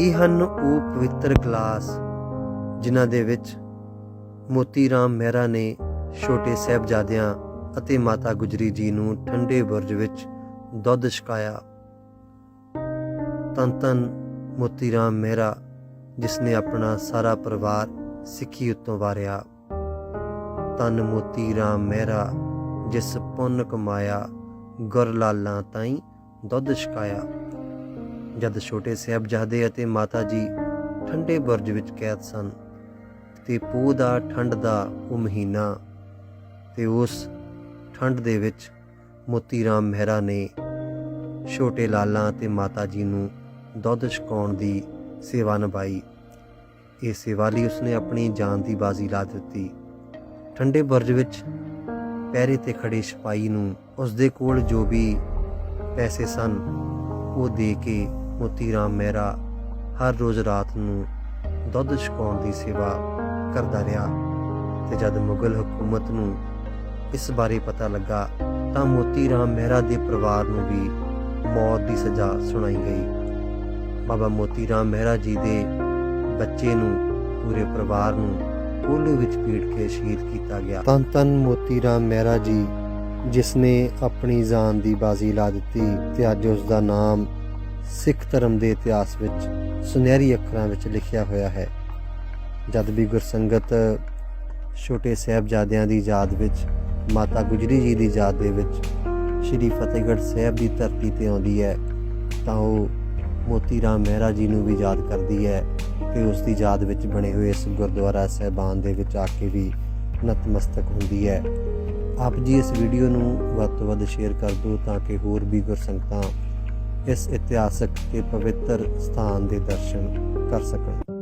ਇਹ ਹਨ ਉਹ ਪਵਿੱਤਰ ਗਲਾਸ, ਜਿਨ੍ਹਾਂ ਦੇ ਵਿੱਚ ਮੋਤੀ ਰਾਮ ਮਹਿਰਾ ਨੇ ਛੋਟੇ ਸਾਹਿਬਜ਼ਾਦਿਆਂ ਅਤੇ ਮਾਤਾ ਗੁਜਰੀ ਜੀ ਨੂੰ ਠੰਡੇ ਬੁਰਜ ਵਿੱਚ ਦੁੱਧ ਛਕਾਇਆ। ਤਨ ਤਨ ਮੋਤੀ ਰਾਮ ਮਹਿਰਾ, ਜਿਸ ਨੇ ਆਪਣਾ ਸਾਰਾ ਪਰਿਵਾਰ ਸਿੱਖੀ ਉੱਤੋਂ ਵਾਰਿਆ। ਤਨ ਮੋਤੀ ਰਾਮ ਮਹਿਰਾ, ਜਿਸ ਪੁੰਨ ਕਮਾਇਆ, ਗੁਰ ਲਾਲਾਂ ਤਾਈਂ ਦੁੱਧ ਛਕਾਇਆ। ਜਦ ਛੋਟੇ ਸਾਹਿਬਜ਼ਾਦੇ ਅਤੇ ਮਾਤਾ ਜੀ ਠੰਡੇ ਬੁਰਜ ਵਿੱਚ ਕੈਦ ਸਨ ਤੇ ਪੋਹ ਦਾ ਠੰਡ ਦਾ ਉਹ ਮਹੀਨਾ ਤੇ ਉਸ ਠੰਡ ਦੇ ਵਿੱਚ ਮੋਤੀ ਰਾਮ ਮਹਿਰਾ ਨੇ ਛੋਟੇ ਲਾਲਾਂ ਤੇ ਮਾਤਾ ਜੀ ਨੂੰ ਦੁੱਧ ਛਕਾਉਣ ਦੀ ਸੇਵਾ ਨਿਭਾਈ। ਇਹ ਸੇਵਾ ਲਈ ਉਸਨੇ ਆਪਣੀ ਜਾਨ ਦੀ ਬਾਜ਼ੀ ਲਾ ਦਿੱਤੀ। ਠੰਡੇ ਬੁਰਜ ਵਿੱਚ ਪਹਿਰੇ ਤੇ ਖੜੇ ਸਿਪਾਹੀ ਨੂੰ ਉਸਦੇ ਕੋਲ ਜੋ ਵੀ ਪੈਸੇ ਸਨ ਉਹ ਦੇ ਕੇ ਮੋਤੀ ਰਾਮ ਮਹਿਰਾ ਹਰ ਰੋਜ਼ ਰਾਤ ਨੂੰ ਦੁੱਧ ਛਕਾਉਣ ਦੀ ਸੇਵਾ ਕਰਦਾ ਰਿਹਾ ਤੇ ਜਦ ਮੁਗਲ ਹਕੂਮਤ ਨੂੰ ਇਸ ਬਾਰੇ ਪਤਾ ਲੱਗਾ ਤਾਂ ਮੋਤੀ ਰਾਮ ਮਹਿਰਾ ਦੇ ਪਰਿਵਾਰ ਨੂੰ ਵੀ ਮੌਤ ਦੀ ਸਜ਼ਾ ਸੁਣਾਈ ਗਈ। ਬਾਬਾ ਮੋਤੀ ਰਾਮ ਮਹਿਰਾ ਜੀ ਦੇ ਬੱਚੇ ਨੂੰ ਪੂਰੇ ਪਰਿਵਾਰ ਨੂੰ ਕੋਲੇ ਵਿੱਚ ਪੀੜ ਕੇ ਸ਼ਹੀਦ ਕੀਤਾ ਗਿਆ। ਤਨ ਤਨ ਮੋਤੀ ਰਾਮ ਮਹਿਰਾ ਜੀ ਜਿਸ ਨੇ ਆਪਣੀ ਜਾਨ ਦੀ ਬਾਜ਼ੀ ਲਾ ਦਿੱਤੀ ਤੇ ਅੱਜ ਉਸ ਦਾ ਨਾਮ ਸਿੱਖ ਧਰਮ ਦੇ ਇਤਿਹਾਸ ਵਿੱਚ ਸੁਨਹਿਰੀ ਅੱਖਰਾਂ ਵਿੱਚ ਲਿਖਿਆ ਹੋਇਆ ਹੈ। ਜਦ ਵੀ ਗੁਰਸੰਗਤ ਛੋਟੇ ਸਾਹਿਬਜ਼ਾਦਿਆਂ ਦੀ ਯਾਦ ਵਿੱਚ, ਮਾਤਾ ਗੁਜਰੀ ਜੀ ਦੀ ਯਾਦ ਦੇ ਵਿੱਚ ਸ਼੍ਰੀ ਫਤਿਹਗੜ੍ਹ ਸਾਹਿਬ ਦੀ ਧਰਤੀ ਤੇ ਆਉਂਦੀ ਹੈ, ਤਾਂ ਉਹ ਮੋਤੀ ਰਾਮ ਮਹਿਰਾ ਜੀ ਨੂੰ ਵੀ ਯਾਦ ਕਰਦੀ ਹੈ ਤੇ ਉਸ ਦੀ ਯਾਦ ਵਿੱਚ ਬਣੇ ਹੋਏ ਇਸ ਗੁਰਦੁਆਰਾ ਸਹਿਬਾਨ ਦੇ ਵਿੱਚ ਆ ਕੇ ਵੀ ਨਤਮਸਤਕ ਹੁੰਦੀ ਹੈ। ਆਪ ਜੀ ਇਸ ਵੀਡੀਓ ਨੂੰ ਵੱਧ ਤੋਂ ਵੱਧ ਸ਼ੇਅਰ ਕਰ ਦਿਓ ਤਾਂ ਕਿ ਹੋਰ ਵੀ ਗੁਰਸੰਗਤਾਂ ਇਸ ਇਤਿਹਾਸਕ ਤੇ ਪਵਿੱਤਰ ਸਥਾਨ ਦੇ ਦਰਸ਼ਨ ਕਰ ਸਕਣ।